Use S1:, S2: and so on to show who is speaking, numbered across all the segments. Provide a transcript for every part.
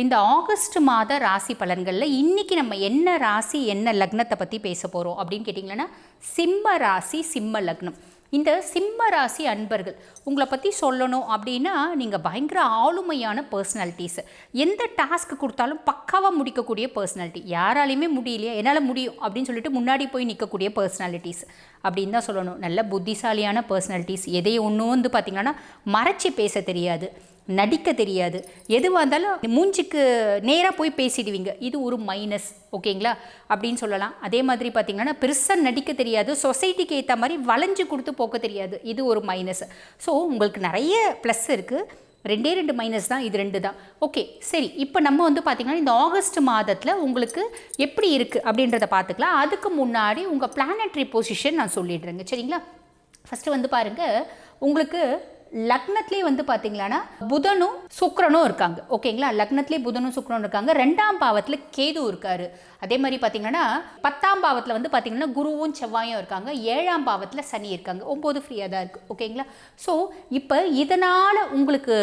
S1: இந்த ஆகஸ்ட் மாத ராசி பலன்களில் இன்றைக்கி நம்ம என்ன ராசி என்ன லக்னத்தை பற்றி பேச போகிறோம் அப்படின்னு கேட்டிங்கன்னா சிம்ம ராசி சிம்ம லக்னம். இந்த சிம்ம ராசி அன்பர்கள் உங்களை பற்றி சொல்லணும் அப்படின்னா நீங்கள் பயங்கர ஆளுமையான பர்சனாலிட்டிஸ் எந்த டாஸ்க் கொடுத்தாலும் பக்காவாக முடிக்கக்கூடிய பர்சனாலிட்டி யாராலையுமே முடியலையா என்னால் முடியும் அப்படின்னு சொல்லிட்டு முன்னாடி போய் நிற்கக்கூடிய பர்சனாலிட்டிஸ் அப்படின்னு தான் சொல்லணும். நல்ல புத்திசாலியான பர்சனாலிட்டிஸ் எதையும் ஒன்று வந்து பார்த்திங்கன்னா மறைச்சி பேச தெரியாது. நடிக்க தெரியாது. எதுவாக இருந்தாலும் மூஞ்சிக்கு நேராக போய் பேசிடுவீங்க. இது ஒரு மைனஸ் ஓகேங்களா அப்படின்னு சொல்லலாம். அதே மாதிரி பார்த்தீங்கன்னா பெருசாக நடிக்க தெரியாது. சொசைட்டிக்கு ஏற்ற மாதிரி வளைஞ்சு கொடுத்து போக்க தெரியாது. இது ஒரு மைனஸ் ஸோ உங்களுக்கு நிறைய ப்ளஸ் இருக்குது ரெண்டே ரெண்டு மைனஸ் தான். இது ரெண்டு தான். ஓகே சரி. இப்போ நம்ம வந்து பார்த்திங்கன்னா இந்த ஆகஸ்ட் மாதத்தில் உங்களுக்கு எப்படி இருக்குது அப்படின்றத பார்த்துக்கலாம் அதுக்கு முன்னாடி உங்கள் பிளானட்ரி பொசிஷன் நான் சொல்லிடுறேங்க. சரிங்களா? ஃபஸ்ட்டு வந்து பாருங்கள் உங்களுக்கு லக்னத்துலேயே வந்து பார்த்தீங்களான்னா புதனும் சுக்கரனும் இருக்காங்க. ஓகேங்களா? லக்னத்துலேயே புதனும் சுக்கரனும் இருக்காங்க. ரெண்டாம் பாவத்தில் கேது இருக்காரு. அதே மாதிரி பார்த்தீங்கன்னா பத்தாம் பாவத்தில் வந்து பார்த்தீங்கன்னா குருவும் செவ்வாயும் இருக்காங்க. ஏழாம் பாவத்தில் சனி இருக்காங்க. ஒம்பது ஃப்ரீயாக தான் இருக்குது ஓகேங்களா? ஸோ இப்போ இதனால் உங்களுக்கு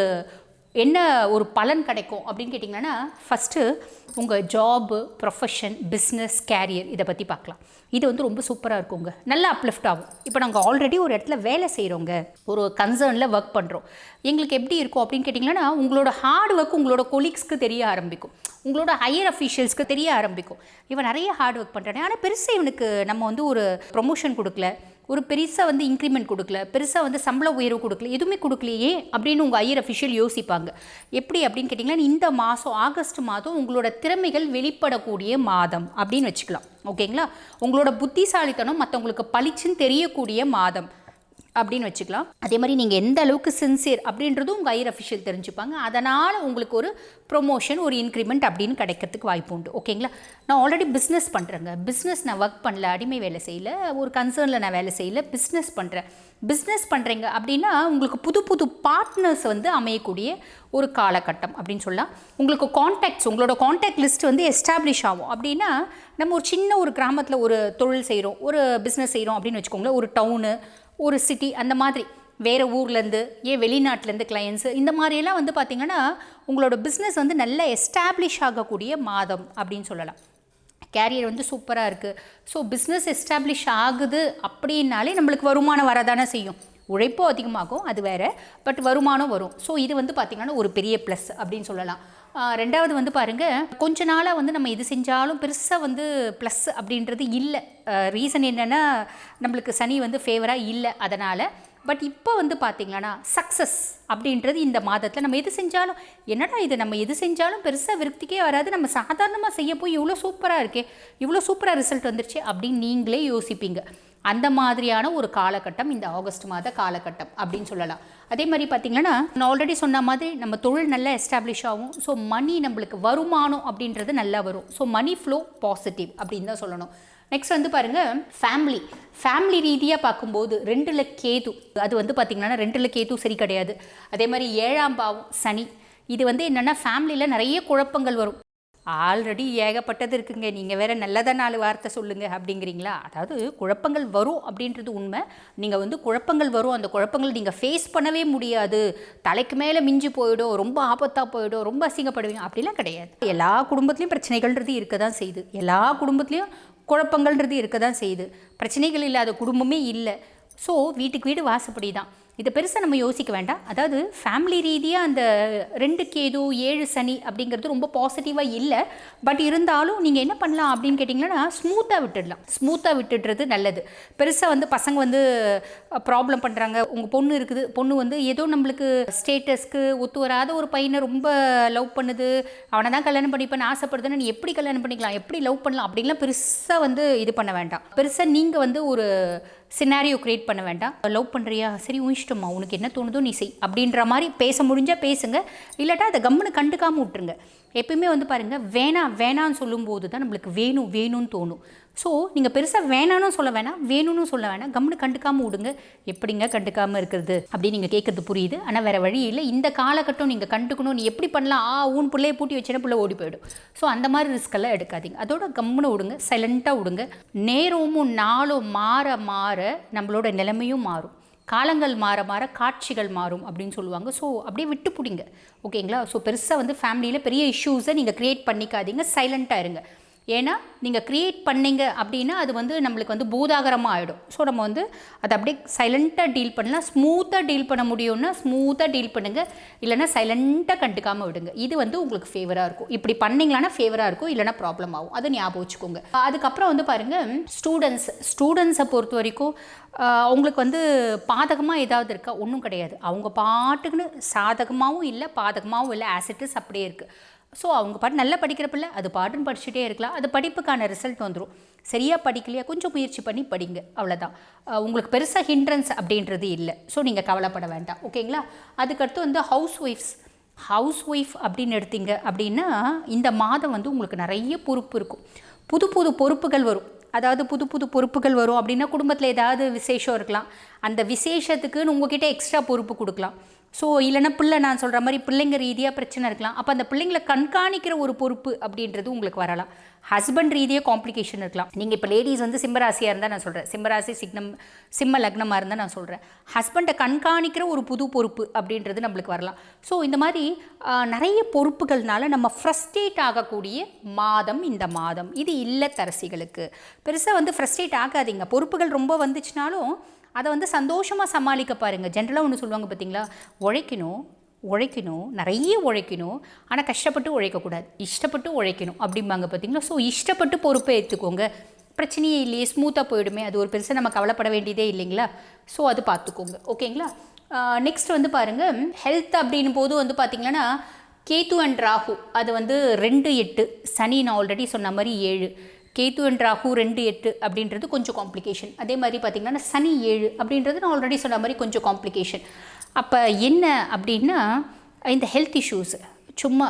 S1: என்ன ஒரு பலன் கிடைக்கும் அப்படின்னு கேட்டிங்கன்னா ஃபஸ்ட்டு உங்கள் ஜாபு ப்ரொஃபஷன் பிஸ்னஸ் கேரியர் இதை பற்றி பார்க்கலாம். இது வந்து ரொம்ப சூப்பராக இருக்குங்க. நல்லா அப்லிஃப்ட் ஆகும். இப்போ நாங்கள் ஆல்ரெடி ஒரு இடத்துல வேலை செய்கிறோங்க ஒரு கன்சர்னில் ஒர்க் பண்ணுறோம் எங்களுக்கு எப்படி இருக்கும் அப்படின்னு கேட்டிங்கன்னா உங்களோட ஹார்ட் ஒர்க் உங்களோட கொலீக்ஸ்க்கு தெரிய ஆரம்பிக்கும். உங்களோட ஹையர் அஃபீஷியல்ஸ்க்கு தெரிய ஆரம்பிக்கும். இவன் நிறைய ஹார்ட் ஒர்க் பண்ணுறானே ஆனால் பெருசாக இவனுக்கு நம்ம வந்து ஒரு ப்ரொமோஷன் கொடுக்கல. ஒரு பெருசாக வந்து இன்க்ரிமெண்ட் கொடுக்கல. பெருசாக வந்து சம்பள உயர்வு கொடுக்கல. எதுவுமே கொடுக்கலையே அப்படின்னு உங்கள் ஐயர் அஃபிஷியல் யோசிப்பாங்க. எப்படி அப்படின்னு கேட்டிங்கன்னா இந்த மாதம் ஆகஸ்ட் மாதம் உங்களோட திறமைகள் வெளிப்படக்கூடிய மாதம் அப்படின்னு வச்சுக்கலாம். ஓகேங்களா? உங்களோட புத்திசாலித்தனம் மற்றவங்களுக்கு பளிச்சுன்னு தெரியக்கூடிய மாதம். அப்படின்னு வச்சுக்கலாம். அதே மாதிரி நீங்கள் எந்த அளவுக்கு சின்சியர் அப்படின்றதும் உங்கள் ஐயர் அஃபிஷியல் தெரிஞ்சுப்பாங்க. அதனால் உங்களுக்கு ஒரு ப்ரொமோஷன் ஒரு இன்க்ரிமெண்ட் அப்படின்னு கிடைக்கிறதுக்கு வாய்ப்பு உண்டு. ஓகேங்களா? நான் ஆல்ரெடி பிஸ்னஸ் பண்ணுறேங்க பிஸ்னஸ் நான் ஒர்க் பண்ணல அடிமை வேலை செய்யல. ஒரு கன்சர்னில் நான் வேலை செய்யல பிஸ்னஸ் பண்ணுறேன் பிஸ்னஸ் பண்ணுறீங்க அப்படின்னா உங்களுக்கு புது புது பார்ட்னர்ஸ் வந்து அமையக்கூடிய ஒரு காலகட்டம் அப்படின்னு சொல்லலாம். உங்களுக்கு காண்டாக்ட்ஸ் உங்களோட காண்டாக்ட் லிஸ்ட் வந்து எஸ்டாப்ளிஷ் ஆகும். அப்படின்னா நம்ம ஒரு சின்ன ஒரு கிராமத்தில் ஒரு தொழில் செய்கிறோம் ஒரு பிஸ்னஸ் செய்கிறோம் அப்படின்னு வச்சுக்கோங்களேன். ஒரு டவுனு ஒரு சிட்டி அந்த மாதிரி. வேறு ஊர்லேருந்து ஏன் வெளிநாட்டிலேருந்து கிளையன்ஸு இந்த மாதிரியெல்லாம் வந்து பார்த்திங்கன்னா உங்களோட பிஸ்னஸ் வந்து நல்ல எஸ்டாப்ளிஷ் ஆகக்கூடிய மாதம் அப்படின்னு சொல்லலாம். கேரியர் வந்து சூப்பராக இருக்குது ஸோ பிஸ்னஸ் எஸ்டாப்ளிஷ் ஆகுது அப்படின்னாலே நம்மளுக்கு வருமானம் வரதானே செய்யும். உழைப்பும் அதிகமாகும் அது வேறு. பட் வருமானம் வரும். ஸோ இது வந்து பார்த்திங்கன்னா ஒரு பெரிய ப்ளஸ் அப்படின்னு சொல்லலாம். ரெண்டாவது வந்து பாருங்கள் கொஞ்ச நாளாக வந்து நம்ம இது செஞ்சாலும் பெருசாக வந்து ப்ளஸ் அப்படின்றது இல்லை. ரீசன் என்னென்னா நம்மளுக்கு சனி வந்து ஃபேவராக இல்லை அதனால். பட் இப்போ வந்து பார்த்திங்களன்னா சக்ஸஸ் அப்படின்றது இந்த மாதத்தில் நம்ம எது செஞ்சாலும் என்னடா இது நம்ம எது செஞ்சாலும் பெருசாக விருத்திக்கே வராது. நம்ம சாதாரணமாக செய்ய போய் இவ்வளோ சூப்பராக இருக்கே இவ்வளோ சூப்பராக ரிசல்ட் வந்துருச்சு அப்படின்னு நீங்களே யோசிப்பீங்க. அந்த மாதிரியான ஒரு காலகட்டம் இந்த ஆகஸ்ட் மாத காலகட்டம் அப்படின்னு சொல்லலாம். அதே மாதிரி பார்த்திங்கன்னா நான் ஆல்ரெடி சொன்ன மாதிரி நம்ம தொழில் நல்லா எஸ்டாப்ளிஷ் ஆகும். ஸோ மணி நம்மளுக்கு வருமானம் அப்படின்றது நல்லா வரும். ஸோ மணி ஃப்ளோ பாசிட்டிவ் அப்படின்னு தான் சொல்லணும். நெக்ஸ்ட் வந்து பாருங்க ஃபேமிலி ஃபேமிலி ரீதியாக பார்க்கும்போது ரெண்டுல கேது அது வந்து பார்த்திங்கன்னா ரெண்டுல கேது சரி கிடையாது. அதே மாதிரி ஏழாம் பாவம் சனி. இது வந்து என்னென்னா ஃபேமிலியில் நிறைய குழப்பங்கள் வரும். ஆல்ரெடி ஏகப்பட்டது இருக்குங்க. நீங்கள் வேறு நல்லதா நாலு வார்த்தை சொல்லுங்கள் அப்படிங்கிறீங்களா? அதாவது குழப்பங்கள் வரும் அப்படின்றது உண்மை. நீங்கள் வந்து குழப்பங்கள் வரும். அந்த குழப்பங்கள் நீங்கள் ஃபேஸ் பண்ணவே முடியாது. தலைக்கு மேலே மிஞ்சி போயிடும். ரொம்ப ஆபத்தாக போயிடும். ரொம்ப அசிங்கப்படுவீங்க. அப்படிலாம் கிடையாது. எல்லா குடும்பத்துலேயும் பிரச்சனைகள்ன்றது இருக்க தான் செய்யுது. எல்லா குடும்பத்துலேயும் குழப்பங்கள்ன்றது இருக்க தான் செய்யுது. பிரச்சனைகள் இல்லாத குடும்பமே இல்லை. ஸோ வீட்டுக்கு வீடு வாசப்படி தான் இதை பெருசாக நம்ம யோசிக்க வேண்டாம். அதாவது ஃபேமிலி ரீதியாக அந்த ரெண்டு கேது ஏழு சனி அப்படிங்கிறது ரொம்ப பாசிட்டிவாக இல்லை. பட் இருந்தாலும் நீங்கள் என்ன பண்ணலாம் அப்படின்னு கேட்டிங்கன்னா ஸ்மூத்தாக விட்டுடலாம். ஸ்மூத்தாக விட்டுடுறது நல்லது. பெருசாக வந்து பசங்க வந்து ப்ராப்ளம் பண்ணுறாங்க உங்கள் பொண்ணு இருக்குது. பொண்ணு வந்து ஏதோ நம்மளுக்கு ஸ்டேட்டஸ்க்கு ஒத்து வராத ஒரு பையனை ரொம்ப லவ் பண்ணுது. அவனை தான் கல்யாணம் பண்ணிப்பேன்னு ஆசைப்படுதுன்னு நீ எப்படி கல்யாணம் பண்ணிக்கலாம்? எப்படி லவ் பண்ணலாம்? அப்படின்லாம் பெருசாக வந்து இது பண்ண வேண்டாம். பெருசாக நீங்கள் வந்து ஒரு சினாரியோ க்ரியேட் பண்ண வேண்டாம். லவ் பண்ணுறியா சரி உன் உனக்கு என்ன தோணுதோ நீ செய். அப்படின்ற மாதிரி பேச முடிஞ்சால் பேசுங்க. இல்லாட்டா அதை கம்முன்னு கண்டுக்காமல் விட்டுருங்க. எப்பயுமே வந்து பாருங்கள் வேணாம் வேணான்னு சொல்லும்போது தான் நம்மளுக்கு வேணும் வேணும்னு தோணும். ஸோ நீங்கள் பெருசாக வேணான்னு சொல்ல வேணாம் வேணும்னு சொல்ல வேணாம். கம்முன்னு கண்டுக்காமல் விடுங்க. எப்படிங்க கண்டுக்காமல் இருக்கிறது அப்படின்னு நீங்கள் கேட்குறது புரியுது. ஆனால் வேறு வழி இல்லை. இந்த காலகட்டம் நீங்கள் கண்டுக்கணும். நீ எப்படி பண்ணலாம்? ஆ உன் பிள்ளைய பூட்டி வச்சுனா பிள்ளை ஓடி போயிடும். ஸோ அந்த மாதிரி ரிஸ்க் எல்லாம் எடுக்காதீங்க. அதோட கம்முன்னு விடுங்க. சைலண்ட்டாக விடுங்க. நேரமும் நாளும் மாற மாற நம்மளோட நிலைமையும் மாறும். காலங்கள் மாற மாற காட்சிகள் மாறும் அப்படின்னு சொல்லுவாங்க. ஸோ அப்படியே விட்டு பிடிங்க ஓகேங்களா ஸோ பெருசாக வந்து ஃபேமிலியில் பெரிய இஷ்யூஸை நீங்கள் க்ரியேட் பண்ணிக்காதீங்க. சைலண்ட்டாக இருங்க. ஏன்னா நீங்கள் க்ரியேட் பண்ணீங்க அப்படின்னா அது வந்து நம்மளுக்கு வந்து பூதாகரமாக ஆகிடும் ஸோ நம்ம வந்து அதை அப்படியே சைலண்ட்டாக டீல் பண்ணலாம். ஸ்மூத்தாக டீல் பண்ண முடியும்னா ஸ்மூத்தாக டீல் பண்ணுங்கள் இல்லைன்னா சைலண்ட்டாக கண்டுக்காமல் விடுங்க. இது வந்து உங்களுக்கு ஃபேவராக இருக்கும். இப்படி பண்ணிங்களான்னா ஃபேவராக இருக்கும். இல்லைன்னா ப்ராப்ளம் ஆகும். அதை ஞாபகம் வச்சுக்கோங்க. அதுக்கப்புறம் வந்து பாருங்கள் ஸ்டூடெண்ட்ஸ் ஸ்டூடெண்ட்ஸை பொறுத்த வரைக்கும் அவங்களுக்கு வந்து பாதகமாக ஏதாவது இருக்கா? ஒன்றும் கிடையாது. அவங்க பாட்டுக்குன்னு சாதகமாகவும் இல்லை பாதகமாகவும் இல்லை ஆசிட்டிஸ் அப்படியே இருக்குது ஸோ அவங்க பாட்டு நல்லா படிக்கிற பிள்ளை அது பாட்டுன்னு படிச்சுட்டே இருக்கலாம். அது படிப்புக்கான ரிசல்ட் வந்துடும் சரியாக படிக்கலையா கொஞ்சம் முயற்சி பண்ணி படிங்க. அவ்வளோதான் உங்களுக்கு பெருசாக ஹிண்ட்ரன்ஸ் அப்படின்றது இல்லை. ஸோ நீங்கள் கவலைப்பட வேண்டாம். ஓகேங்களா அதுக்கடுத்து வந்து ஹவுஸ் ஒய்ஃப்ஸ் ஹவுஸ் ஒய்ஃப் அப்படின்னு எடுத்தீங்க அப்படின்னா இந்த மாதம் வந்து உங்களுக்கு நிறைய பொறுப்பு இருக்கும். புது புது பொறுப்புகள் வரும். அதாவது புது புது பொறுப்புகள் வரும் அப்படின்னா குடும்பத்தில் ஏதாவது விசேஷம் இருக்கலாம். அந்த விசேஷத்துக்குன்னு உங்ககிட்ட எக்ஸ்ட்ரா பொறுப்பு கொடுக்கலாம். ஸோ இல்லைன்னா பிள்ளை நான் சொல்கிற மாதிரி பிள்ளைங்க ரீதியாக பிரச்சனை இருக்கலாம். அப்போ அந்த பிள்ளைங்களை கண்காணிக்கிற ஒரு பொறுப்பு அப்படின்றது உங்களுக்கு வரலாம். ஹஸ்பண்ட் ரீதியாக காம்ப்ளிகேஷன் இருக்கலாம். நீங்கள் இப்போ லேடிஸ் வந்து சிம்மராசியாக இருந்தால் நான் சொல்கிறேன் சிம்மராசி சிக்னம் சிம்ம லக்னமாக இருந்தால் நான் சொல்கிறேன் ஹஸ்பண்டை கண்காணிக்கிற ஒரு புது பொறுப்பு அப்படின்றது நம்மளுக்கு வரலாம். ஸோ இந்த மாதிரி நிறைய பொறுப்புகள்னால நம்ம ஃப்ரஸ்ட்ரேட் ஆகக்கூடிய மாதம் இந்த மாதம். இது இல்லத்தரசிகளுக்கு. பெருசாக வந்து ஃப்ரஸ்ட்ரேட் ஆகாதீங்க. பொறுப்புகள் ரொம்ப வந்துச்சுனாலும் அதை வந்து சந்தோஷமாக சமாளிக்க பாருங்கள் ஜென்ரலாக ஒன்று சொல்லுவாங்க பார்த்தீங்களா உழைக்கணும் உழைக்கணும் நிறைய உழைக்கணும். ஆனால் கஷ்டப்பட்டு உழைக்கக்கூடாது. இஷ்டப்பட்டு உழைக்கணும் அப்படிம்பாங்க பார்த்தீங்களா ஸோ இஷ்டப்பட்டு பொறுப்பை ஏற்றுக்கோங்க பிரச்சனையே இல்லையே ஸ்மூத்தாக போயிடுமே. அது ஒரு பெருசாக நம்ம கவலைப்பட வேண்டியதே இல்லைங்களா? ஸோ அது பார்த்துக்கோங்க ஓகேங்களா நெக்ஸ்ட் வந்து பாருங்கள் ஹெல்த் அப்படின் போது வந்து பார்த்திங்கன்னா கேத்து அண்ட் ராகு அது வந்து ரெண்டு எட்டு. சனி நான் ஆல்ரெடி சொன்ன மாதிரி ஏழு. கேத்து அண்ட் ராகு ரெண்டு எட்டு அப்படின்றது கொஞ்சம் காம்ப்ளிகேஷன் அதே மாதிரி பார்த்திங்கன்னா சனி ஏழு அப்படின்றது நான் ஆல்ரெடி சொன்ன மாதிரி கொஞ்சம் காம்ப்ளிகேஷன் அப்போ என்ன அப்படின்னா இந்த ஹெல்த் இஷ்யூஸ் சும்மா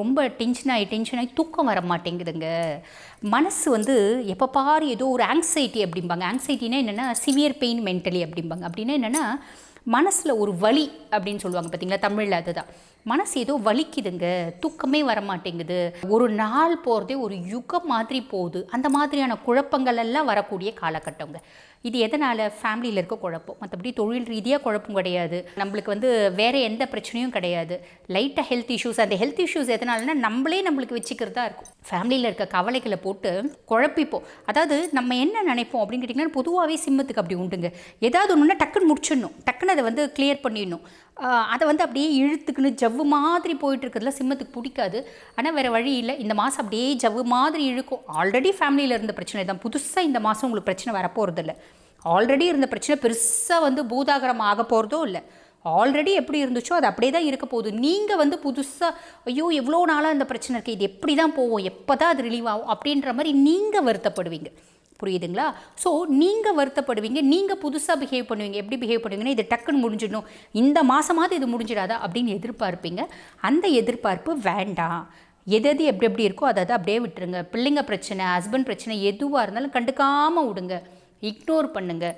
S1: ரொம்ப டென்ஷன் ஆகி டென்ஷன் ஆகி தூக்கம் வர மாட்டேங்குதுங்க. மனசு வந்து எப்போ பாரு ஏதோ ஒரு ஆங்ஸைட்டி அப்படிம்பாங்க. ஆங்ஸைட்டினா என்னென்னா சிவியர் பெயின் மென்டலி அப்படிம்பாங்க. அப்படின்னா என்னென்னா மனசில் ஒரு வலி அப்படின்னு சொல்லுவாங்க பார்த்தீங்களா தமிழில் அதுதான். மனசு ஏதோ வலிக்குதுங்க. தூக்கமே வர மாட்டேங்குது ஒரு நாள் போகிறதே ஒரு யுகம் மாதிரி போகுது. அந்த மாதிரியான குழப்பங்கள் எல்லாம் வரக்கூடிய காலகட்டங்க. இது எதனால் ஃபேமிலியில் இருக்க குழப்பம்? மற்றபடி தொழில் ரீதியாக குழப்பம் கிடையாது. நம்மளுக்கு வந்து வேறு எந்த பிரச்சனையும் கிடையாது. லைட்டாக ஹெல்த் இஷ்யூஸ் அந்த ஹெல்த் இஷ்யூஸ் எதனாலனா நம்மளே நம்மளுக்கு வச்சுக்கிறதா இருக்கும். ஃபேமிலியில் இருக்க கவலைகளை போட்டு குழப்பிப்போம். அதாவது நம்ம என்ன நினைப்போம் அப்படின்னு கேட்டிங்கன்னா பொதுவாகவே சிம்மத்துக்கு அப்படி உண்டுங்க. ஏதாவது ஒன்றுனா டக்குன்னு முடிச்சிடணும். டக்குன்னு அதை வந்து கிளியர் பண்ணிடணும். அதை வந்து அப்படியே இழுத்துக்குன்னு ஜவ்வு மாதிரி போயிட்டுருக்கிறதுல சிம்மத்துக்கு பிடிக்காது. ஆனால் வேறு வழி இல்லை. இந்த மாதம் அப்படியே ஜவ்வு மாதிரி இழுக்கும். ஆல்ரெடி ஃபேமிலியில் இருந்த பிரச்சனை தான். புதுசாக இந்த மாதம் உங்களுக்கு பிரச்சனை வரப்போகிறது இல்லை ஆல்ரெடி இருந்த பிரச்சனை பெருசாக வந்து பூதாகரம் ஆக போகிறதோ இல்லை. ஆல்ரெடி எப்படி இருந்துச்சோ அது அப்படியே தான் இருக்க போகுது. நீங்கள் வந்து புதுசாக ஐயோ எவ்வளோ நாளாக இந்த பிரச்சனை இருக்குது இது எப்படி தான் போவோம் எப்போ தான் அது ரிலீவ் ஆகும்? அப்படின்ற மாதிரி நீங்கள் வருத்தப்படுவீங்க. புரியுதுங்களா? ஸோ நீங்கள் வருத்தப்படுவீங்க நீங்கள் புதுசாக பிஹேவ் பண்ணுவீங்க. எப்படி பிஹேவ் பண்ணுவீங்கன்னா இது டக்குன்னு முடிஞ்சிடணும். இந்த மாதமாவது இது முடிஞ்சிடாதா? அப்படின்னு எதிர்பார்ப்பீங்க. அந்த எதிர்பார்ப்பு வேண்டாம். எது எது எப்படி எப்படி இருக்கோ அதை அதை அப்படியே விட்டுருங்க. பிள்ளைங்க பிரச்சனை ஹஸ்பண்ட் பிரச்சனை எதுவாக இருந்தாலும் கண்டுக்காமல் விடுங்க. இக்னோர் பண்ணுங்கள்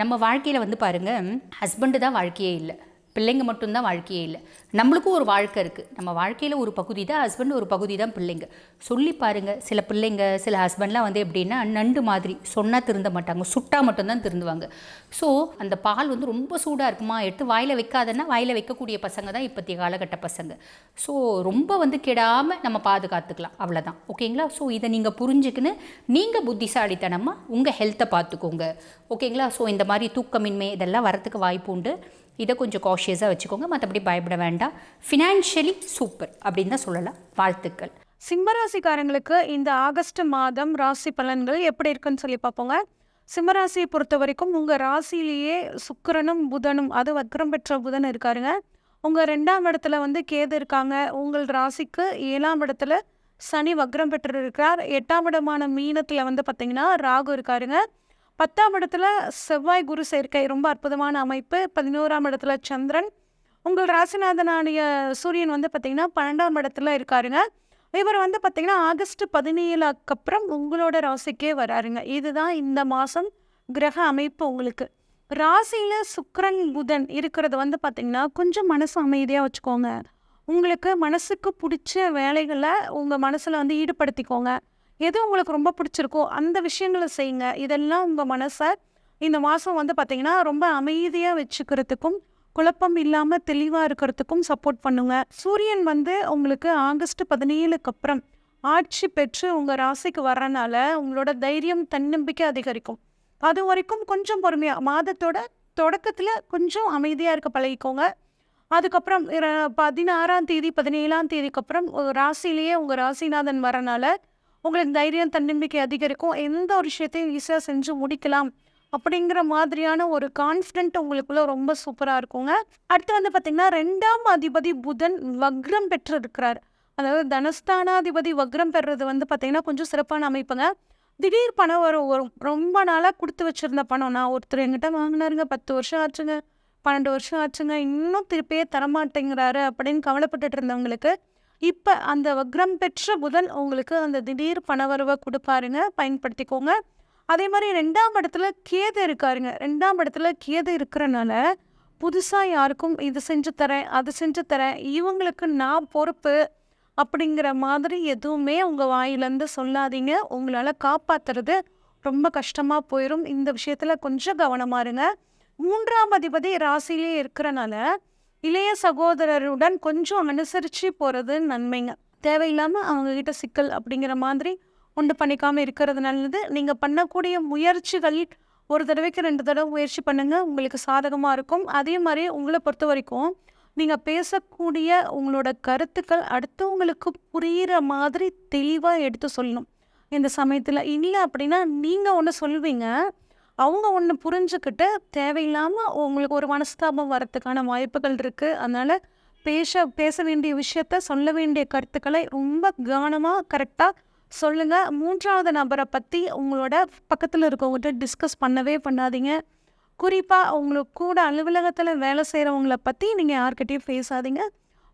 S1: நம்ம வாழ்க்கையில் வந்து பாருங்கள் ஹஸ்பண்டு தான் வாழ்க்கையே இல்லை. பிள்ளைங்க மட்டும்தான் வாழ்க்கையே இல்லை. நம்மளுக்கும் ஒரு வாழ்க்கை இருக்குது நம்ம வாழ்க்கையில் ஒரு பகுதி தான் ஹஸ்பண்ட் ஒரு பகுதி தான் பிள்ளைங்க. சொல்லி பாருங்கள் சில பிள்ளைங்க சில ஹஸ்பண்ட்லாம் வந்து எப்படின்னா நண்டு மாதிரி சொன்னால் திருந்த மாட்டாங்க சுட்டா மட்டும்தான் திருந்துவாங்க. ஸோ அந்த பால் வந்து ரொம்ப சூடாக இருக்குமா? எடுத்து வாயில் வைக்காதன்னா வாயில் வைக்கக்கூடிய பசங்க தான் இப்போத்திய காலகட்ட பசங்க. ஸோ ரொம்ப வந்து கெடாமல் நம்ம பாதுகாத்துக்கலாம். அவ்வளோதான் ஓகேங்களா? ஸோ இதை நீங்கள் புரிஞ்சுக்கின்னு நீங்கள் புத்திசாலித்தனமாக உங்கள் ஹெல்த்தை பார்த்துக்கோங்க. ஓகேங்களா? ஸோ இந்த மாதிரி தூக்கமின்மை இதெல்லாம் வரத்துக்கு வாய்ப்பு உண்டு. இதை கொஞ்சம் காஷியஸாக வச்சுக்கோங்க. மற்றபடி பயப்பட வேண்டாம். ஃபினான்ஷியலி சூப்பர் அப்படின்னு தான் சொல்லலாம். வாழ்த்துக்கள்.
S2: சிம்மராசிக்காரங்களுக்கு இந்த ஆகஸ்ட் மாதம் ராசி பலன்கள் எப்படி இருக்குன்னு சொல்லி பார்ப்போங்க. சிம்மராசியை பொறுத்த வரைக்கும் உங்கள் ராசியிலேயே சுக்கரனும் புதனும் அது வக்ரம் பெற்ற புதன் இருக்காருங்க. உங்கள் ரெண்டாம் இடத்துல வந்து கேது இருக்காங்க. உங்கள் ராசிக்கு ஏழாம் இடத்துல சனி வக்ரம் பெற்று இருக்கிறார் எட்டாம் இடமான மீனத்தில் வந்து பார்த்தீங்கன்னா ராகு இருக்காருங்க. பத்தாம் இடத்துல செவ்வாய் குரு சேர்க்கை ரொம்ப அற்புதமான அமைப்பு. பதினோராம் இடத்துல சந்திரன். உங்கள் ராசிநாதனானிய சூரியன் வந்து பார்த்திங்கன்னா பன்னெண்டாம் இடத்துல இருக்காருங்க. இவர் வந்து பார்த்திங்கன்னா ஆகஸ்ட் பதினேழுக்கு அப்புறம் உங்களோட ராசிக்கே வராருங்க. இதுதான் இந்த மாதம் கிரக அமைப்பு உங்களுக்கு. ராசியில் சுக்கரன் புதன் இருக்கிறது வந்து பார்த்திங்கன்னா கொஞ்சம் மனசு அமைதியாக வச்சுக்கோங்க. உங்களுக்கு மனசுக்கு பிடிச்ச வேலைகளை உங்கள் மனசில் வந்து ஈடுபடுத்திக்கோங்க. எது உங்களுக்கு ரொம்ப பிடிச்சிருக்கோ அந்த விஷயங்களை செய்யுங்க. இதெல்லாம் உங்கள் மனசை இந்த மாதம் வந்து பார்த்திங்கன்னா ரொம்ப அமைதியாக வச்சுக்கிறதுக்கும் குழப்பம் இல்லாமல் தெளிவாக இருக்கிறதுக்கும் சப்போர்ட் பண்ணுங்க. சூரியன் வந்து உங்களுக்கு ஆகஸ்ட் பதினேழுக்கு அப்புறம் ஆட்சி பெற்று உங்கள் ராசிக்கு வர்றனால உங்களோட தைரியம் தன்னம்பிக்கை அதிகரிக்கும். அது வரைக்கும் கொஞ்சம் பொறுமையாக மாதத்தோட தொடக்கத்தில் கொஞ்சம் அமைதியாக இருக்க பழகிக்கோங்க. அதுக்கப்புறம் பதினாறாம் தேதி பதினேழாம் தேதிக்கு அப்புறம் ராசிலேயே உங்கள் ராசிநாதன் வரனால உங்களுக்கு தைரியம் தன்னம்பிக்கை அதிகரிக்கும். எந்த ஒரு விஷயத்தையும் ஈஸியாக செஞ்சு முடிக்கலாம். அப்படிங்கிற மாதிரியான ஒரு கான்ஃபிடென்ட் உங்களுக்குள்ள ரொம்ப சூப்பராக இருக்குங்க. அடுத்து வந்து பார்த்திங்கன்னா ரெண்டாம் அதிபதி புதன் வக்ரம் பெற்று இருக்கிறார் அதாவது தனஸ்தானாதிபதி வக்ரம் பெறுறது வந்து பார்த்திங்கன்னா கொஞ்சம் சிறப்பான அமைப்புங்க. திடீர் பணம் வரும். ஒரு ரொம்ப நாளாக கொடுத்து வச்சுருந்த பணம். நான் ஒருத்தர் என்கிட்ட வாங்கினாருங்க பத்து வருஷம் ஆச்சுங்க பன்னெண்டு வருஷம் ஆச்சுங்க இன்னும் திருப்பியே தரமாட்டேங்கிறாரு அப்படின்னு கவலைப்பட்டுட்டு இருந்தவங்களுக்கு இப்போ அந்த வக்ரம் பெற்ற புதன் உங்களுக்கு அந்த திடீர் பணவரவை கொடுப்பாருங்க பயன்படுத்திக்கோங்க. அதே மாதிரி ரெண்டாம் இடத்துல கேது இருக்காருங்க. ரெண்டாம் இடத்துல கேது இருக்கிறனால புதுசாக யாருக்கும் இது செஞ்சு தரேன் அது செஞ்சு தரேன் இவங்களுக்கு நான் பொறுப்பு அப்படிங்கிற மாதிரி எதுவுமே உங்கள் வாயிலேருந்து சொல்லாதீங்க. உங்களால் காப்பாற்றுறது ரொம்ப கஷ்டமாக போயிடும் இந்த விஷயத்தில் கொஞ்சம் கவனமாக இருங்க. மூன்றாம் அதிபதி ராசிலே இருக்கிறனால இளைய சகோதரருடன் கொஞ்சம் அனுசரித்து போகிறது நன்மைங்க. தேவையில்லாமல் அவங்கக்கிட்ட சிக்கல் அப்படிங்கிற மாதிரி உண்டு பண்ணிக்காமல் இருக்கிறது நல்லது. நீங்கள் பண்ணக்கூடிய முயற்சிகள் ஒரு தடவைக்கு ரெண்டு தடவை முயற்சி பண்ணுங்கள் உங்களுக்கு சாதகமாக இருக்கும். அதே மாதிரி உங்களை பொறுத்த வரைக்கும் நீங்கள் பேசக்கூடிய உங்களோட கருத்துக்கள் அடுத்தவங்களுக்கு புரிகிற மாதிரி தெளிவாக எடுத்து சொல்லணும். இந்த சமயத்தில் இல்லை அப்படின்னா நீங்கள் ஒன்று சொல்வீங்க. அவங்க ஒன்று புரிஞ்சுக்கிட்டு தேவையில்லாமல் உங்களுக்கு ஒரு மனஸ்தாபம் வரத்துக்கான வாய்ப்புகள் இருக்குது அதனால் பேச பேச வேண்டிய விஷயத்த சொல்ல வேண்டிய கருத்துக்களை ரொம்ப கவனமாக கரெக்டாக சொல்லுங்கள் மூன்றாவது நபரை பற்றி உங்களோட பக்கத்தில் இருக்கவங்ககிட்ட டிஸ்கஸ் பண்ணவே பண்ணாதீங்க. குறிப்பாக உங்களுக்கு கூட அலுவலகத்தில் வேலை செய்கிறவங்கள பற்றி நீங்கள் யார்கிட்டையும் பேசாதீங்க.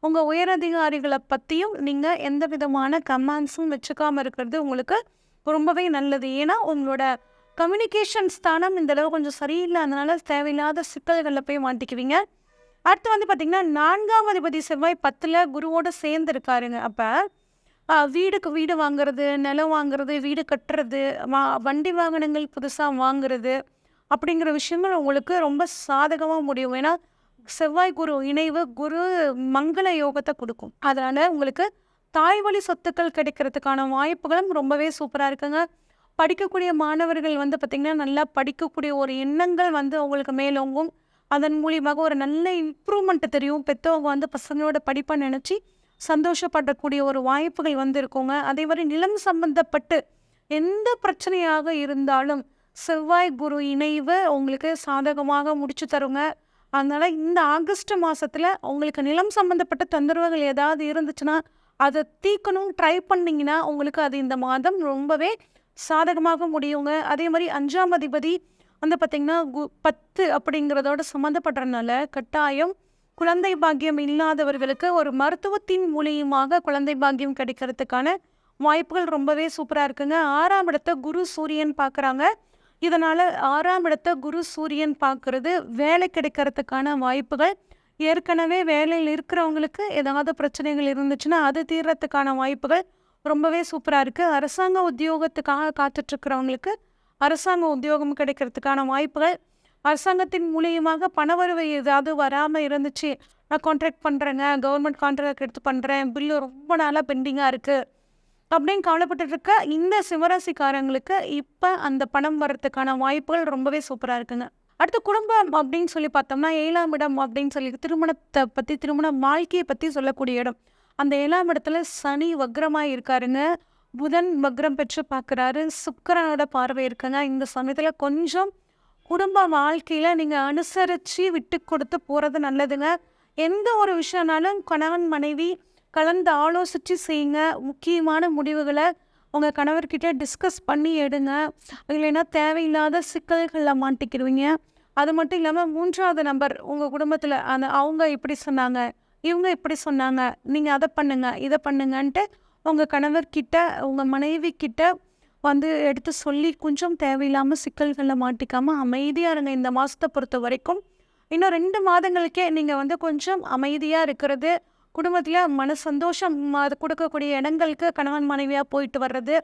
S2: உங்கள் உயரதிகாரிகளை பற்றியும் நீங்கள் எந்த விதமான கமெண்ட்ஸும் வச்சுக்காமல் இருக்கிறது உங்களுக்கு ரொம்பவே நல்லது. ஏன்னா உங்களோட கம்யூனிகேஷன் ஸ்தானம் இந்த அளவு கொஞ்சம் சரியில்லை. அதனால தேவையில்லாத சிக்கல்களில் போய் மாட்டிக்குவீங்க. அடுத்து வந்து பார்த்திங்கன்னா நான்காம் அதிபதி செவ்வாய் பத்தில் குருவோடு சேர்ந்துருக்காருங்க. அப்போ வீடுக்கு வீடு வாங்குறது நிலம் வாங்குறது வீடு கட்டுறது வா வண்டி வாகனங்கள் புதுசாக வாங்குறது அப்படிங்கிற விஷயங்கள் உங்களுக்கு ரொம்ப சாதகமாக முடியும். ஏன்னா செவ்வாய் குரு இணைவு குரு மங்கள யோகத்தை கொடுக்கும். அதனால் உங்களுக்கு தாய்வழி சொத்துக்கள் கிடைக்கிறதுக்கான வாய்ப்புகளும் ரொம்பவே சூப்பராக இருக்குங்க. படிக்கக்கூடிய மாணவர்கள் வந்து பார்த்திங்கன்னா நல்லா படிக்கக்கூடிய ஒரு எண்ணங்கள் வந்து அவங்களுக்கு மேலோங்கும். அதன் மூலியமாக ஒரு நல்ல இம்ப்ரூவ்மெண்ட் தெரியும். பெற்றவங்க வந்து பசங்களோட படிப்பை நினச்சி சந்தோஷப்படக்கூடிய ஒரு வாய்ப்புகள் வந்து இருக்குங்க அதே மாதிரி நிலம் சம்பந்தப்பட்டு எந்த பிரச்சனையாக இருந்தாலும் செவ்வாய் குரு இணைவு உங்களுக்கு சாதகமாக முடிச்சு தருங்க. அதனால் இந்த ஆகஸ்ட் மாதத்தில் உங்களுக்கு நிலம் சம்மந்தப்பட்ட தொந்தரவுகள் ஏதாவது இருந்துச்சுன்னா அதை தீக்கணும் ட்ரை பண்ணிங்கன்னா உங்களுக்கு அது இந்த மாதம் ரொம்பவே சாதகமாக முடியுங்க. அதே மாதிரி அஞ்சாம் அதிபதி வந்து பார்த்திங்கன்னா கு பத்து அப்படிங்கிறதோட சம்மந்தப்படுறதுனால கட்டாயம் குழந்தை பாக்கியம் இல்லாதவர்களுக்கு ஒரு மருத்துவத்தின் மூலியமாக குழந்தை பாக்கியம் கிடைக்கிறதுக்கான வாய்ப்புகள் ரொம்பவே சூப்பராக இருக்குங்க. ஆறாம் இடத்த குரு சூரியன் பார்க்குறாங்க இதனால் ஆறாம் இடத்த குரு சூரியன் பார்க்குறது வேலை கிடைக்கிறதுக்கான வாய்ப்புகள். ஏற்கனவே வேலையில் இருக்கிறவங்களுக்கு ஏதாவது பிரச்சனைகள் இருந்துச்சுன்னா அது தீர்றதுக்கான வாய்ப்புகள் ரொம்பவே சூப்பராக இருக்குது அரசாங்க உத்தியோகத்துக்காக காத்துட்ருக்கிறவங்களுக்கு அரசாங்க உத்தியோகம் கிடைக்கிறதுக்கான வாய்ப்புகள். அரசாங்கத்தின் மூலியமாக பணவரவு ஏதாவது வராமல் இருந்துச்சு. நான் கான்ட்ராக்ட் பண்ணுறேங்க கவர்மெண்ட் கான்ட்ராக்ட் எடுத்து பண்ணுறேன் பில்லு ரொம்ப நாளாக பெண்டிங்காக இருக்குது அப்படின்னு கவலைப்பட்டுட்டு இருக்க இந்த சிவராசிக்காரங்களுக்கு இப்போ அந்த பணம் வர்றதுக்கான வாய்ப்புகள் ரொம்பவே சூப்பராக இருக்குங்க. அடுத்து குடும்பம் அப்படின்னு சொல்லி பார்த்தோம்னா ஏழாம் இடம் அப்படின்னு சொல்லி திருமணத்தை பற்றி திருமண வாழ்க்கையை பற்றி சொல்லக்கூடிய இடம். அந்த ஏழாம் இடத்துல சனி வக்ரமாக இருக்காருங்க. புதன் வக்ரம் பெற்று பார்க்குறாரு. சுக்கரனோட பார்வை இருக்குங்க. இந்த சமயத்தில் கொஞ்சம் குடும்ப வாழ்க்கையில் நீங்கள் அனுசரித்து விட்டு கொடுத்து போகிறது நல்லதுங்க. எந்த ஒரு விஷயம்னாலும் கணவன் மனைவி கலந்து ஆலோசித்து செய்யுங்க. முக்கியமான முடிவுகளை உங்கள் கணவர்கிட்ட டிஸ்கஸ் பண்ணி எடுங்க. இல்லைன்னா தேவையில்லாத சிக்கல்களில் மாட்டிக்கிடுவீங்க. அது மட்டும் இல்லாமல் மூன்றாவது நம்பர் உங்கள் குடும்பத்தில் அந்த அவங்க இப்படி சொன்னாங்க? இவங்க இப்படி சொன்னாங்க நீங்கள் அதை பண்ணுங்க இதை பண்ணுங்கன்ட்டு உங்கள் கணவர்கிட்ட உங்கள் மனைவி கிட்ட வந்து எடுத்து சொல்லி கொஞ்சம் தேவையில்லாமல் சிக்கல்களில் மாட்டிக்காமல் அமைதியாக இருங்க. இந்த மாதத்தை பொறுத்த வரைக்கும் இன்னும் ரெண்டு மாதங்களுக்கே நீங்கள் வந்து கொஞ்சம் அமைதியாக இருக்கிறது குடும்பத்தில் மன சந்தோஷம் அது கொடுக்கக்கூடிய இடங்களுக்கு கணவன் மனைவியாக போயிட்டு வர்றது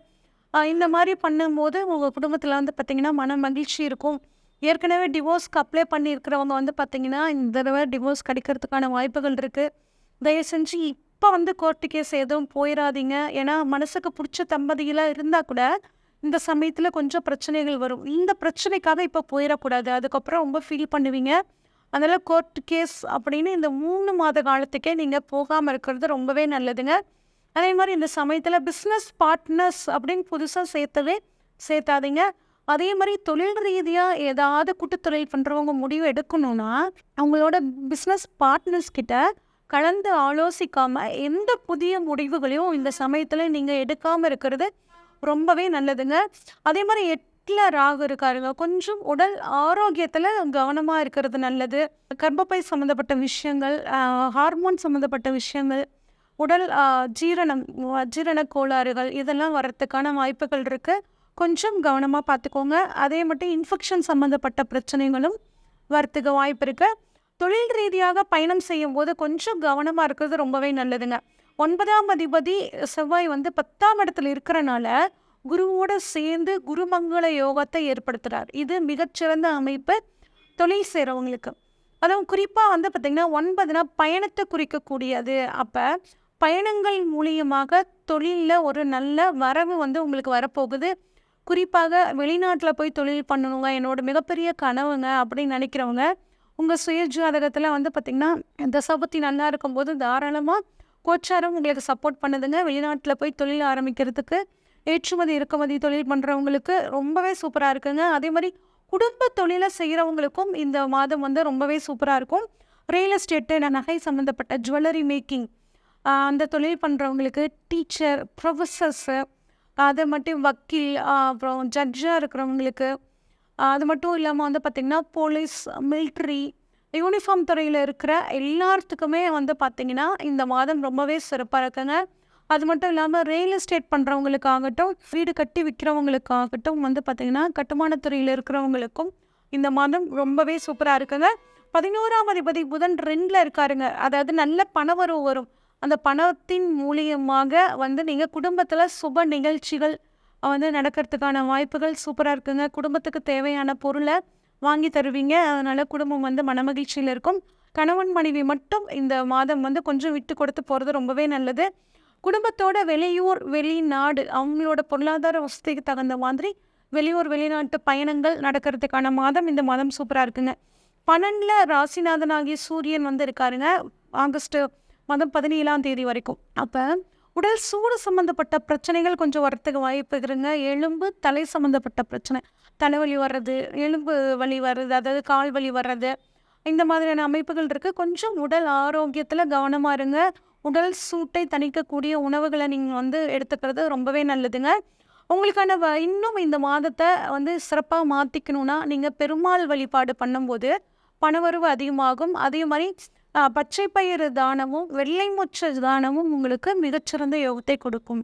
S2: இந்த மாதிரி பண்ணும்போது உங்கள் குடும்பத்தில் வந்து பார்த்திங்கன்னா மன மகிழ்ச்சி இருக்கும். ஏற்கனவே டிவோர்ஸ்க்கு அப்ளை பண்ணியிருக்கிறவங்க வந்து பார்த்திங்கன்னா இந்த தடவை டிவோர்ஸ் கிடைக்கிறதுக்கான வாய்ப்புகள் இருக்குது தயவு செஞ்சு இப்போ வந்து கோர்ட்டு கேஸ் எதுவும் போயிடாதீங்க ஏன்னா மனசுக்கு பிடிச்ச தம்பதியெலாம் இருந்தால் கூட இந்த சமயத்தில் கொஞ்சம் பிரச்சனைகள் வரும். இந்த பிரச்சனைக்காக இப்போ போயிடக்கூடாது அதுக்கப்புறம் ரொம்ப ஃபீல் பண்ணுவீங்க. அதனால் கோர்ட் கேஸ் அப்படின்னு இந்த மூணு மாத காலத்துக்கே நீங்கள் போகாமல் இருக்கிறது ரொம்பவே நல்லதுங்க. அதே மாதிரி இந்த சமயத்தில் பிஸ்னஸ் பார்ட்னர்ஸ் அப்படின்னு புதுசாக சேர்த்தவே சேர்த்தாதீங்க. அதே மாதிரி தொழில் ரீதியாக ஏதாவது கூட்டுத்தொழில் பண்ணுறவங்க முடிவு எடுக்கணும்னா அவங்களோட பிஸ்னஸ் பார்ட்னர்ஸ் கிட்ட கலந்து ஆலோசிக்காமல் எந்த புதிய முடிவுகளையும் இந்த சமயத்தில் நீங்கள் எடுக்காமல் இருக்கிறது ரொம்பவே நல்லதுங்க. அதே மாதிரி எட்டில் ராகு இருக்காருங்க. கொஞ்சம் உடல் ஆரோக்கியத்தில் கவனமாக இருக்கிறது நல்லது. கர்ப்பப்பை சம்மந்தப்பட்ட விஷயங்கள் ஹார்மோன் சம்மந்தப்பட்ட விஷயங்கள் உடல் ஜீரணம் ஜீரண கோளாறுகள் இதெல்லாம் வரத்துக்கான வாய்ப்புகள் இருக்குது கொஞ்சம் கவனமாக பார்த்துக்கோங்க. அதே மட்டும் இன்ஃபெக்ஷன் சம்மந்தப்பட்ட பிரச்சனைகளும் வரத்துக்கு வாய்ப்பு இருக்குது தொழில் ரீதியாக பயணம் செய்யும் போது கொஞ்சம் கவனமாக இருக்கிறது ரொம்பவே நல்லதுங்க. ஒன்பதாம் அதிபதி செவ்வாய் வந்து பத்தாம் இடத்துல இருக்கிறனால குருவோட சேர்ந்து குருமங்கள யோகத்தை ஏற்படுத்துகிறார் இது மிகச்சிறந்த அமைப்பு தொழில் செய்கிறவங்களுக்கு அதுவும் குறிப்பாக வந்து பார்த்திங்கன்னா ஒன்பதுனா பயணத்தை குறிக்கக்கூடியது. அப்போ பயணங்கள் மூலியமாக தொழிலில் ஒரு நல்ல வரவு வந்து உங்களுக்கு வரப்போகுது. குறிப்பாக வெளிநாட்டில் போய் தொழில் பண்ணணுங்க. என்னோட மிகப்பெரிய கனவுங்க அப்படின்னு நினைக்கிறவங்க உங்கள் சுய ஜாதகத்தில் வந்து பார்த்திங்கன்னா தசாபத்தி நல்லா இருக்கும்போது தாராளமாக கோச்சாரம் உங்களுக்கு சப்போர்ட் பண்ணுதுங்க. வெளிநாட்டில் போய் தொழில் ஆரம்பிக்கிறதுக்கு ஏற்றுமதி இறக்குமதி தொழில் பண்ணுறவங்களுக்கு ரொம்பவே சூப்பராக இருக்குங்க. அதே மாதிரி குடும்ப தொழிலை செய்கிறவங்களுக்கும் இந்த மாதம் வந்து ரொம்பவே சூப்பராக இருக்கும். ரியல் எஸ்டேட்டு நகை சம்மந்தப்பட்ட ஜுவல்லரி மேக்கிங் அந்த தொழில் பண்ணுறவங்களுக்கு டீச்சர் ப்ரொஃபஸர்ஸு அது மட்டும் வக்கீல் அப்புறம் ஜட்ஜாக இருக்கிறவங்களுக்கு அது மட்டும் இல்லாமல் வந்து பார்த்திங்கன்னா போலீஸ் மில்ட்ரி யூனிஃபார்ம் துறையில் இருக்கிற எல்லாத்துக்குமே வந்து பார்த்திங்கன்னா இந்த மாதம் ரொம்பவே சிறப்பாக இருக்குங்க. அது மட்டும் இல்லாமல் ரியல் எஸ்டேட் பண்ணுறவங்களுக்காகட்டும் வீடு கட்டி விற்கிறவங்களுக்காகட்டும் வந்து பார்த்திங்கன்னா கட்டுமானத்துறையில் இருக்கிறவங்களுக்கும் இந்த மாதம் ரொம்பவே சூப்பராக இருக்குங்க. பதினோராம் அதிபதி புதன் ரெண்டில் இருக்காருங்க. அதாவது நல்ல பணவரவு வரும். அந்த பணத்தின் மூலியமாக வந்து நீங்கள் குடும்பத்தில் சுப நிகழ்ச்சிகள் வந்து நடக்கிறதுக்கான வாய்ப்புகள் சூப்பராக இருக்குங்க. குடும்பத்துக்கு தேவையான பொருளை வாங்கி தருவீங்க. அதனால் குடும்பம் வந்து மனமகிழ்ச்சியில் இருக்கும். கணவன் மனைவி மட்டும் இந்த மாதம் வந்து கொஞ்சம் விட்டு கொடுத்து போகிறது ரொம்பவே நல்லது. குடும்பத்தோட வெளியூர் வெளிநாடு அவங்களோட பொருளாதார வசதிக்கு தகுந்த மாதிரி வெளியூர் வெளிநாட்டு பயணங்கள் நடக்கிறதுக்கான மாதம் இந்த மாதம் சூப்பராக இருக்குங்க. பன்னெண்டில் ராசிநாதனாகிய சூரியன் வந்து இருக்காருங்க. ஆகஸ்ட்டு மாதம் பதினேழாம் தேதி வரைக்கும். அப்போ உடல் சூடு சம்மந்தப்பட்ட பிரச்சனைகள் கொஞ்சம் வரத்துக்கு வாய்ப்பு இருக்குங்க. எலும்பு தலை சம்மந்தப்பட்ட பிரச்சனை. தலைவலி வர்றது எலும்பு வலி வர்றது அதாவது கால் வலி வர்றது இந்த மாதிரியான அமைப்புகள் இருக்குது கொஞ்சம் உடல் ஆரோக்கியத்தில் கவனமாக இருங்க. உடல் சூட்டை தணிக்கக்கூடிய உணவுகளை நீங்கள் வந்து எடுத்துக்கிறது ரொம்பவே நல்லதுங்க. உங்களுக்கான வ இன்னும் இந்த மாதத்தை வந்து சிறப்பாக மாற்றிக்கணுன்னா நீங்கள் பெருமாள் வழிபாடு பண்ணும்போது பணவரவு அதிகமாகும். அதே மாதிரி பச்சை பயிறு தானமும் வெள்ளை மொச்ச தானமும் உங்களுக்கு மிகச்சிறந்த யோகத்தை கொடுக்கும்.